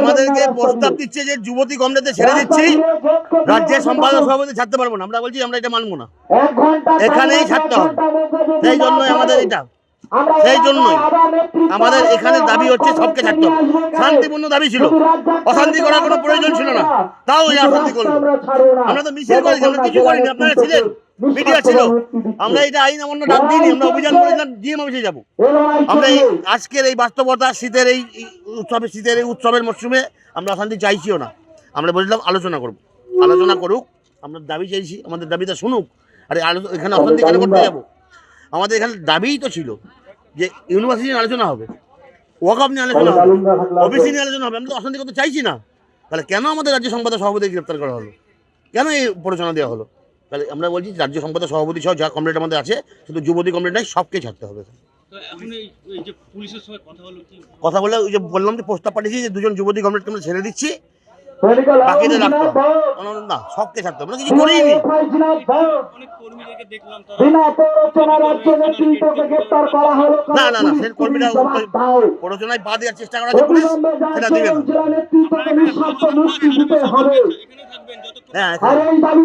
আমাদেরকে প্রস্তাব দিচ্ছে যে যুবতী কমরেতে ছেড়ে দিচ্ছি। রাজ্যের সম্পাদক সভাপতি ছাড়তে পারব না। আমরা বলছি আমরা এটা মানবো না। এখানেই ছাড়তে হবে। সেই জন্যই আমাদের এটা সেই জন্যই আমাদের এখানে দাবি হচ্ছে সবকে ছাড়তে হবে। শান্তিপূর্ণ দাবি ছিল। অশান্তি করার কোনো প্রয়োজন ছিল না। তাও এই অশান্তি করল। আমরা তো মিছিল করেছি আমরা কিছু করিনি। আপনারা ছিলেন? মিডিয়া ছিল। আমরা এটা আইন অমান্য ডাক দিইনি আমরা অভিযান করেছিলাম জিএম অফিসে যাব। আমরা এই আজকের এই বাস্তবতা শীতের এই উৎসবে শীতের এই উৎসবের মরশুমে আমরা অশান্তি চাইছিও না। আমরা বলছিলাম আলোচনা করব। আলোচনা করুক আমরা দাবি চাইছি আমাদের দাবিটা শুনুক। আর এখানে অশান্তি কেন করতে যাব? আমাদের এখানে দাবিই তো ছিল। যে ইউনিভার্সিটি নিয়ে আলোচনা হবে ওয়াকআপ নিয়ে আলোচনা হবে ওবিসি নিয়ে আলোচনা হবে আমরা তো অশান্তি করতে চাইছি না। তাহলে কেন আমাদের রাজ্য সম্পাদক সভাপতি গ্রেপ্তার করা হলো? কেন এই প্ররোচনা দেওয়া হলো? তাহলে আমরা বলছি রাজ্য সম্পাদক সভাপতি সহ যা কমপ্লেট আমাদের আছে শুধু যুবতী কমপ্লেট নাই সবকে ছাড়তে হবে। তো এখন এই এই যে পুলিশের সঙ্গে কথা হলো কি? কথা বলে ওই যে বললাম যে প্রস্তাব পাঠিয়েছি যে দুজন যুবতী কমপ্লেট আমরা ছেড়ে দিচ্ছি। বাকিদের রাখতে না সবকে ছাড়তে আমরা কিছু করিনি অনেক কর্মীদেরকে দেখলাম বিনা প্ররোচনা রাজ্য নেতৃত্বকে গ্রেপ্তার করা হলো। না না না সে কর্মীরা প্ররোচনায় পা দেওয়ার চেষ্টা করা পুলিশ সেটা দিবে না। হ্যাঁ আর এই দাবি